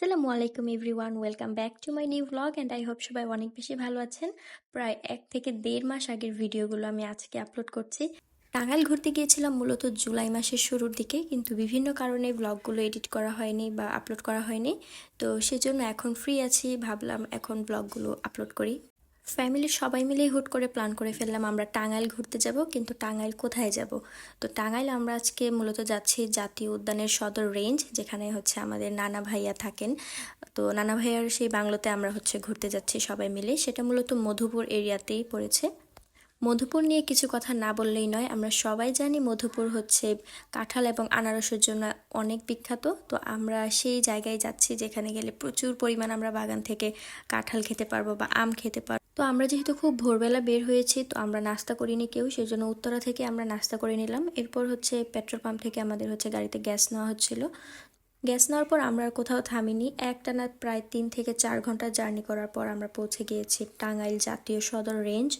আসসালামু আলাইকুম everyone, welcome back to my new vlog and I hope সবাই অনেক বেশি ভালো আছেন। প্রায় এক থেকে দেড় মাস আগের ভিডিওগুলো আমি আজকে আপলোড করছি। টাঙ্গাইল ঘুরতে গিয়েছিলাম মূলত জুলাই মাসের শুরুর দিকে, কিন্তু বিভিন্ন কারণে ব্লগগুলো এডিট করা হয়নি বা আপলোড করা হয়নি। তো সেজন্য এখন ফ্রি আছি, ভাবলাম এখন ব্লগগুলো আপলোড করি। ফ্যামিলির সবাই মিলেই হুট করে প্ল্যান করে ফেললাম, আমরা টাঙ্গাইল ঘুরতে যাব, কিন্তু টাঙ্গাইল কোথায় যাব? তো টাঙ্গাইল আমরা আজকে মূলত যাচ্ছি জাতীয় উদ্যানের সদর রেঞ্জ যেখানে হচ্ছে আমাদের নানা ভাইয়া থাকেন। তো নানা ভাইয়ার সেই বাংলোতে আমরা হচ্ছে ঘুরতে যাচ্ছি সবাই মিলে। সেটা মূলত মধুপুর এরিয়াতেই পড়েছে। মধুপুর নিয়ে কিছু কথা না বললেই নয়, আমরা সবাই জানি মধুপুর হচ্ছে কাঁঠাল এবং আনারসের জন্য অনেক বিখ্যাত। তো আমরা সেই জায়গায় যাচ্ছি যেখানে গেলে প্রচুর পরিমাণ আমরা বাগান থেকে কাঁঠাল খেতে পারব বা আম খেতে পারব। তো আমরা যেহেতু খুব ভোরবেলা বের হয়েছি, তো আমরা নাস্তা করিনি কেউ সেই জন্য উত্তরা থেকে আমরা নাস্তা করে নিলাম। এরপর হচ্ছে পেট্রোল পাম্প থেকে আমাদের হচ্ছে গাড়িতে গ্যাস নেওয়া হচ্ছিল। গ্যাস নেওয়ার পর আমরা কোথাও থামিনি। একটানা প্রায় তিন থেকে চার ঘণ্টা জার্নি করার পর আমরা পৌঁছে গিয়েছি টাঙ্গাইল জাতীয় সদর রেঞ্জ।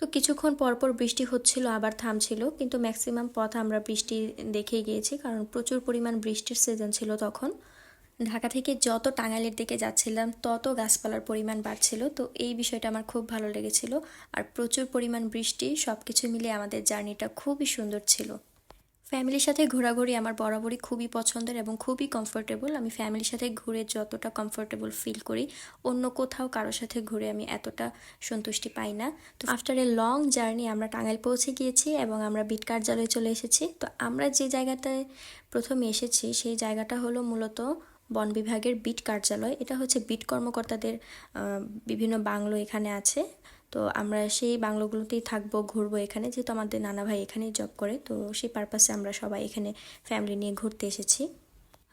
তো কিছুক্ষণ পরপর বৃষ্টি হচ্ছিল, আবার থামছিল, কিন্তু ম্যাক্সিমাম পথ আমরা বৃষ্টি দেখেই গিয়েছি, কারণ প্রচুর পরিমাণ বৃষ্টির সিজন ছিল তখন। ঢাকা থেকে যত টাঙ্গাইলের দিকে যাচ্ছিলাম, তত গাছপালার পরিমাণ বাড়ছিল, তো এই বিষয়টা আমার খুব ভালো লেগেছিল। আর প্রচুর পরিমাণ বৃষ্টি সব কিছু মিলে আমাদের জার্নিটা খুবই সুন্দর ছিল। ফ্যামিলির সাথে ঘোরাঘুরি আমার বরাবরই খুবই পছন্দের এবং খুবই কমফোর্টেবল আমি ফ্যামিলির সাথে ঘুরে যতটা কমফোর্টেবল ফিল করি, অন্য কোথাও কারোর সাথে ঘুরে আমি এতটা সন্তুষ্টি পাই না। তো আফটার এ লং জার্নি আমরা টাঙ্গাইল পৌঁছে গিয়েছি এবং আমরা বিট কার্যালয়ে চলে এসেছি। তো আমরা যে জায়গাটায় প্রথমে এসেছি, সেই জায়গাটা হলো মূলত বন বিভাগের বিট কার্যালয়। এটা হচ্ছে বিট কর্মকর্তাদের বিভিন্ন বাংলো এখানে আছে। তো আমরা সেই বাংলোগুলোতেই থাকব, ঘুরবো এখানে। যেহেতু আমাদের নানা ভাই এখানেই জব করে, তো সেই পারপাসে আমরা সবাই এখানে ফ্যামিলি নিয়ে ঘুরতে এসেছি।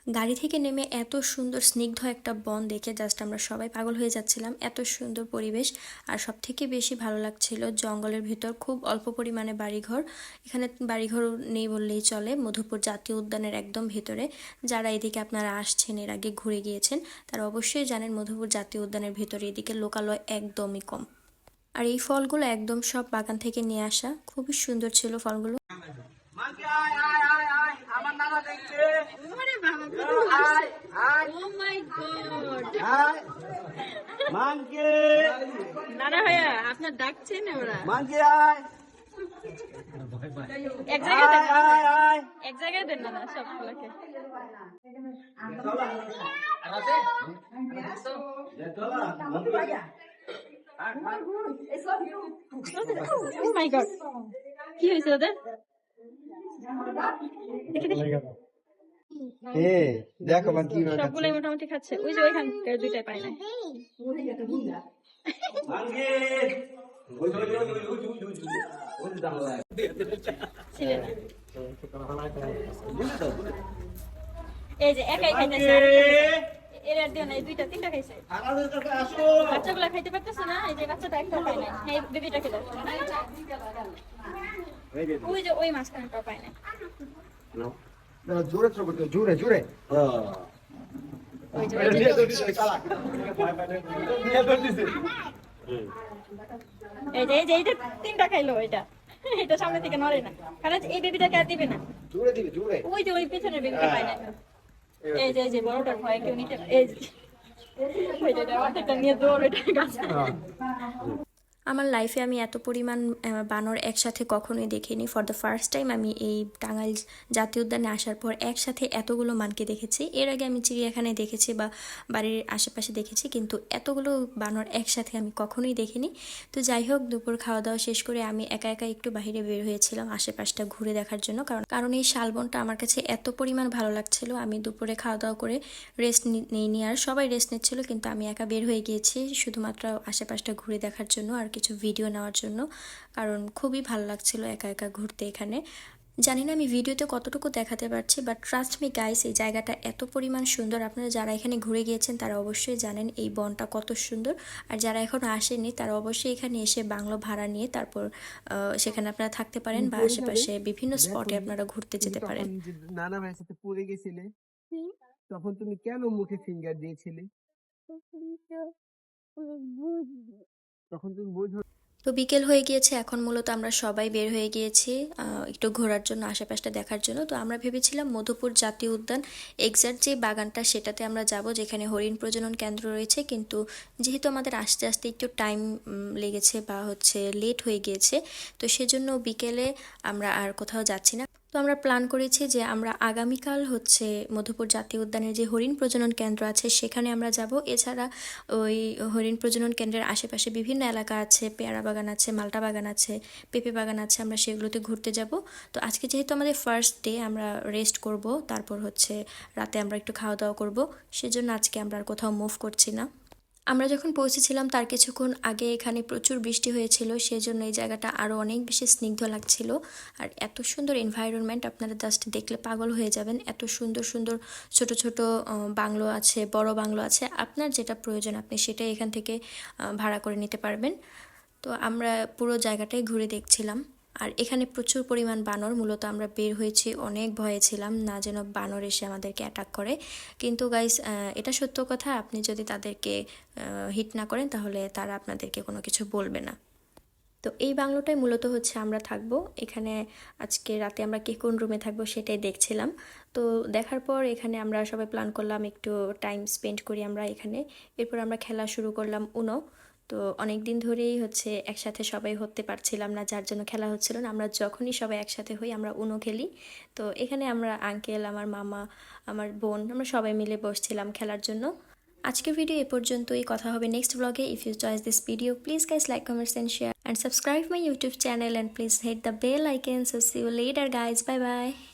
গাড়ি থেকে নেমে এত সুন্দর স্নিগ্ধ একটা বন দেখে জাস্ট আমরা সবাই পাগল হয়ে যাচ্ছিলাম। এত সুন্দর পরিবেশ। আর সব থেকে বেশি ভালো লাগছিল জঙ্গলের ভিতর, খুব অল্প পরিমাণে বাড়িঘর। এখানে বাড়িঘর নেই বললেই চলে, মধুপুর জাতীয় উদ্যানের একদম ভেতরে। যারা এদিকে আপনারা আসছেন, এর আগে ঘুরে গিয়েছেন, তারা অবশ্যই জানেন মধুপুর জাতীয় উদ্যানের ভেতরে এদিকে লোকালয় একদমই কম। আর এই ফলগুলো একদম সব বাগান থেকে নিয়ে আসা। খুবই সুন্দর ছিল ফলগুলো। মাঝে আয় আয় আয় আয় আমার নানা দেখছে। ওরে বাবা আয় আয় ও মাই গড আয়। মানকে। নানা ভাইয়া আপনার ডাকছেন ওরা? এক জায়গায় দেন আয় আয় আয়। এক জায়গায় দেন না সবগুলোকে। মাই গড কি হয়েছে ওদের এ দেখো সবগুলোই মোটামুটি খাচ্ছে। ওই যে ওইখানকার দুইটাই ছিলেন না। এই যে একাই খাইতেছে। এর আর দিও না এই দুইটা তিনটা খাইছে। আমাদের কাছে আসো। বাচ্চাগুলা খাইতে পারতেছে না এই যে বাচ্চাটা একটা পায় না এই বেবিটা খেলো। ওই যে ওই মাঝখানটা পায় না। জোরে জোরে জোরে। এই যে এই যে এইটা তিনটা খাইলো এটা। এটা সামনে থেকে নড়ে না। কারণ এই বেবিটাকে আর দিবে না। জোরে দিবি জোরে। ওই যে ওই পেছনের বেবিটা পায় না এই যে এই যে বড়টার ভয় কেউ নিতে এই যে ওই যে অর্ধেকটা নিয়ে দৌড় এটা গাছে আমার লাইফে আমি এত পরিমাণ বানর একসাথে কখনোই দেখিনি। ফর দ্য ফার্স্ট টাইম আমি এই টাঙ্গাইল জাতীয় উদ্যানে আসার পর একসাথে এতগুলো মানকে দেখেছি। এর আগে আমি চিড়িয়াখানায় দেখেছি বা বাড়ির আশেপাশে দেখেছি, কিন্তু এতগুলো বানর একসাথে আমি কখনোই দেখিনি। তো যাই হোক, দুপুর খাওয়া দাওয়া শেষ করে আমি একা একা একটু বাইরে বের হয়েছিলাম আশেপাশটা ঘুরে দেখার জন্য। কারণ কারণ এই শালবনটা আমার কাছে এত পরিমাণ ভালো লাগছিল। আমি দুপুরে খাওয়া দাওয়া করে রেস্ট নেইনি আর সবাই রেস্ট নিচ্ছিল, কিন্তু আমি একা বের হয়ে গিয়েছি শুধুমাত্র আশেপাশটা ঘুরে দেখার জন্য। আর কিছু ভিডিও নেওয়ার জন্য কারণ খুবই ভালো লাগছিল একা একা ঘুরতে এখানে। জানি না আমি ভিডিওতে কতটুকু দেখাতে পারছি বাট ট্রাস্ট মি গাইস এই জায়গাটা এত পরিমাণ সুন্দর। আপনারা যারা এখানে ঘুরে গিয়েছেন তারা অবশ্যই জানেন এই বনটা কত সুন্দর। আর যারা এখনও আসেনি তারা অবশ্যই এখানে এসে বাংলো ভাড়া নিয়ে তারপর আহ, সেখানে আপনারা থাকতে পারেন বা আশেপাশে বিভিন্ন স্পটে আপনারা ঘুরতে যেতে পারেন। নানা ভাইয়ের সাথে পড়ে গেছিলে তখন তুমি কেন মুখে ফিঙ্গার দিয়েছিলে? তখন তুমি বোঝো তো বিকেল হয়ে গিয়েছে, এখন মূলত আমরা সবাই বের হয়ে গিয়েছি একটু ঘোরার জন্য, আশেপাশটা দেখার জন্য। তো আমরা ভেবেছিলাম মধুপুর জাতীয় উদ্যান, এক্সাক্ট যে বাগানটা সেটাতে আমরা যাব, যেখানে হরিণ প্রজনন কেন্দ্র রয়েছে। কিন্তু যেহেতু আমাদের আস্তে আস্তে একটু টাইম লেগেছে বা হচ্ছে লেট হয়ে গিয়েছে, তো সেজন্য বিকেলে আমরা আর কোথাও যাচ্ছি না। তো আমরা প্ল্যান করেছি যে আমরা আগামীকাল হচ্ছে মধুপুর জাতীয় উদ্যানের যে হরিণ প্রজনন কেন্দ্র আছে, সেখানে আমরা যাব। এছাড়া ওই হরিণ প্রজনন কেন্দ্রের আশেপাশে বিভিন্ন এলাকা আছে, পেয়ারা বাগান আছে, মালটা বাগান আছে, পেঁপে বাগান আছে, আমরা সেগুলোতে ঘুরতে যাব। তো আজকে যেহেতু আমাদের ফার্স্ট ডে আমরা রেস্ট করব, তারপর হচ্ছে রাতে আমরা একটু খাওয়া দাওয়া করব, সেজন্য আজকে আমরা আর কোথাও মুভ করছি না। আমরা যখন পৌঁছেছিলাম, তার কিছুক্ষণ আগে এখানে প্রচুর বৃষ্টি হয়েছিল, সেজন্য এই জায়গাটা আরও অনেক বেশি স্নিগ্ধ লাগছিল। আর এত সুন্দর এনভায়রনমেন্ট আপনারা জাস্ট দেখলে পাগল হয়ে যাবেন। এত সুন্দর সুন্দর ছোট ছোট বাংলো আছে, বড় বাংলো আছে। আপনার যেটা প্রয়োজন, আপনি সেটাই এখান থেকে ভাড়া করে নিতে পারবেন। তো আমরা পুরো জায়গাটাই ঘুরে দেখছিলাম। আর এখানে প্রচুর পরিমাণ বানর, মূলত আমরা বের হয়েছি, অনেক ভয়ে ছিলাম না যেন বানর এসে আমাদেরকে অ্যাটাক করে। কিন্তু গাইস এটা সত্য কথা, আপনি যদি তাদেরকে হিট না করেন তাহলে তারা আপনাদেরকে কোনো কিছু বলবে না। তো এই বাংলোটাই মূলত হচ্ছে আমরা থাকব। এখানে আজকে রাতে আমরা কে কোন রুমে থাকব সেটাই দেখছিলাম। তো দেখার পর এখানে আমরা সবাই প্ল্যান করলাম একটু টাইম স্পেন্ড করি আমরা এখানে। এরপর আমরা খেলা শুরু করলাম উনো তো অনেক দিন ধরেই হচ্ছে একসাথে সবাই হতে পারছিলাম না, যার জন্য খেলা হচ্ছিল না। আমরা যখনই সবাই একসাথে হই আমরা উনো খেলি। তো এখানে আমরা আঙ্কেল আমার মামা, আমার বোন আমরা সবাই মিলে বসছিলাম খেলার জন্য। আজকের ভিডিও এ পর্যন্তই। কথা হবে নেক্সট ব্লগে if you choice this video please guys like comments and share and subscribe my youtube channel and please hit the bell icon. So see you later guys. Bye bye.